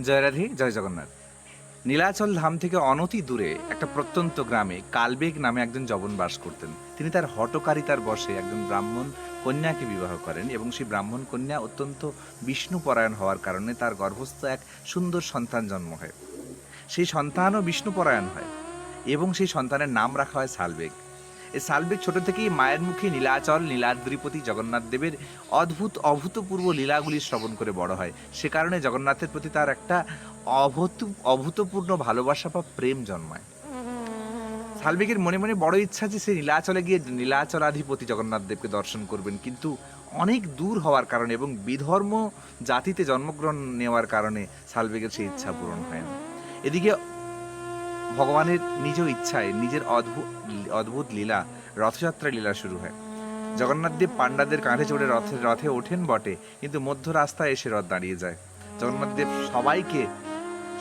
জয় রাধে জয় জগন্নাথ। নীলাচল ধাম থেকে অনতি দূরে একটা প্রত্যন্ত গ্রামে কালবেগ নামে একজন জবন বাস করতেন। তিনি তার হটকারিতার বসে একজন ব্রাহ্মণ কন্যাকে বিবাহ করেন এবং সেই ব্রাহ্মণ কন্যা অত্যন্ত বিষ্ণুপরায়ণ হওয়ার কারণে তার গর্ভস্থ এক সুন্দর সন্তান জন্ম হয়। সেই সন্তানও বিষ্ণুপরায়ণ হয় এবং সেই সন্তানের নাম রাখা হয় সালবেগ। সালবেগ ছোট থেকেই মায়ের মুখে নীলাচল, নীলাদ্রিপতি, জগন্নাথ দেবের অদ্ভুত, অভূতপূর্ব লীলাগুলি শ্রবণ করে বড় হয়। সে কারণে জগন্নাথের প্রতি তার একটা অভূত, অভূতপূর্ণ ভালোবাসা বা প্রেম জন্মায়। সালবেগের মনে মনে বড় ইচ্ছা যে সে নীলাচলে গিয়ে নীলাচলাধিপতি জগন্নাথ দেবকে দর্শন করবেন, কিন্তু অনেক দূর হওয়ার কারণে এবং বিধর্ম জাতিতে জন্মগ্রহণ নেওয়ার কারণে সালবেগের সেই ইচ্ছা পূরণ হয় না। এদিকে ভগবানের নিজ ইচ্ছায় নিজের অদ্ভুত অদ্ভুত লীলা, রথযাত্রা লীলা শুরু হয়। জগন্নাথ দেব পাণ্ডাদের কাঁধে চড়ে রথে রথে ওঠেন বটে, কিন্তু মধ্য রাস্তায় এসে রথ দাঁড়িয়ে যায়। জগন্নাথ দেব সবাইকে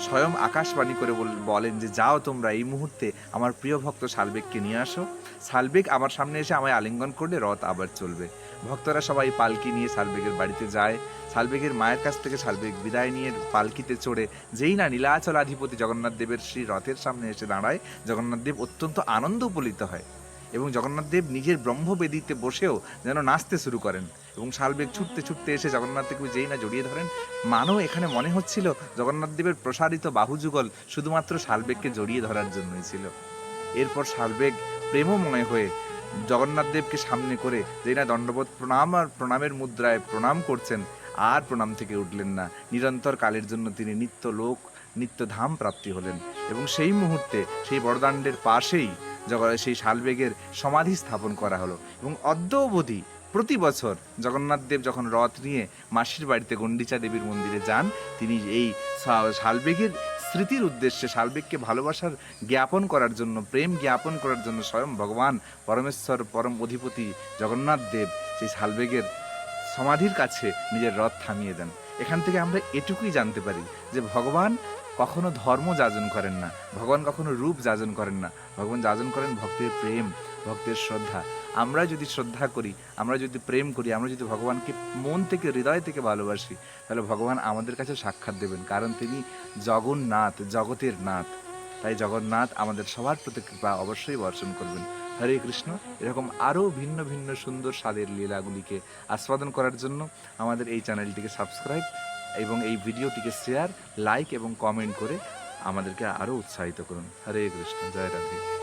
স্বয়ং আকাশবাণী করে বল- বলেন যে, যাও তোমরা এই মুহূর্তে আমার প্রিয় ভক্ত শালবেগকে নিয়ে আসো। শালবেগ আমার সামনে এসে আমায় আলিঙ্গন করলে রথ আবার চলবে। ভক্তরা সবাই পালকি নিয়ে শালবেগের বাড়িতে যায়। শালবেগের মায়ের কাছ থেকে শালবেগ বিদায় নিয়ে পালকিতে চড়ে। যেই না নীলাচলাধিপতি জগন্নাথ দেবের সেই রথের সামনে এসে দাঁড়ায়। জগন্নাথ দেব অত্যন্ত আনন্দ উপলিত হয়। এবং জগন্নাথ দেব নিজের ব্রহ্মবেদিতে বসেও যেন নাচতে শুরু করেন এবং শালবেগ ছুটতে ছুটতে এসে জগন্নাথ দেবকে যেই না জড়িয়ে ধরেন, মানও এখানে মনে হচ্ছিল জগন্নাথ দেবের প্রসারিত বাহুযুগল শুধুমাত্র শালবেগকে জড়িয়ে ধরার জন্যই ছিল। এরপর শালবেগ প্রেমময় হয়ে জগন্নাথ দেবকে সামনে করে যেই না দণ্ডবোধ প্রণাম আর প্রণামের মুদ্রায় প্রণাম করছেন, আর প্রণাম থেকে উঠলেন না। নিরন্তর কালের জন্য তিনি নিত্য লোক, নিত্য ধাম প্রাপ্তি হলেন এবং সেই মুহূর্তে সেই বড়দাণ্ডের পাশেই জগৎ সেই শালবেগের সমাধি স্থাপন করা হলো। এবং অদ্য অবধি প্রতি বছর জগন্নাথ দেব যখন রথ নিয়ে মাসির বাড়িতে গণ্ডিচা দেবীর মন্দিরে যান, তিনি এই শালবেগের স্মৃতির উদ্দেশ্যে শালবেগকে ভালোবাসার জ্ঞাপন করার জন্য, প্রেম জ্ঞাপন করার জন্য স্বয়ং ভগবান পরমেশ্বর, পরম অধিপতি জগন্নাথ দেব সেই শালবেগের সমাধির কাছে নিজের রথ থামিয়ে দেন। এখান থেকে আমরা এটুকুই জানতে পারি যে ভগবান কখনো ধর্ম যাজন করেন না। ভগবান কখনো রূপ যাজন করেন না। ভগবান যাজন করেন ভক্তের প্রেম, ভক্তের শ্রদ্ধা। আমরা যদি শ্রদ্ধা করি, আমরা যদি প্রেম করি, আমরা যদি ভগবানকে মন থেকে, হৃদয় থেকে ভালোবাসি, তাহলে ভগবান আমাদের কাছে সাক্ষাৎ দেবেন। কারণ তিনি জগন্নাথ, জগতের নাথ। তাই জগন্নাথ আমাদের সবার প্রতি কৃপা অবশ্যই বর্ষণ করবেন। হরে কৃষ্ণ। এরকম আরও ভিন্ন ভিন্ন সুন্দর স্বাদের লীলাগুলিকে আস্বাদন করার জন্য আমাদের এই চ্যানেলটিকে সাবস্ক্রাইব এবং এই ভিডিওটিকে শেয়ার লাইক এবং কমেন্ট করে আমাদেরকে আরও উৎসাহিত করুন। হরে কৃষ্ণ, জয় রাধে।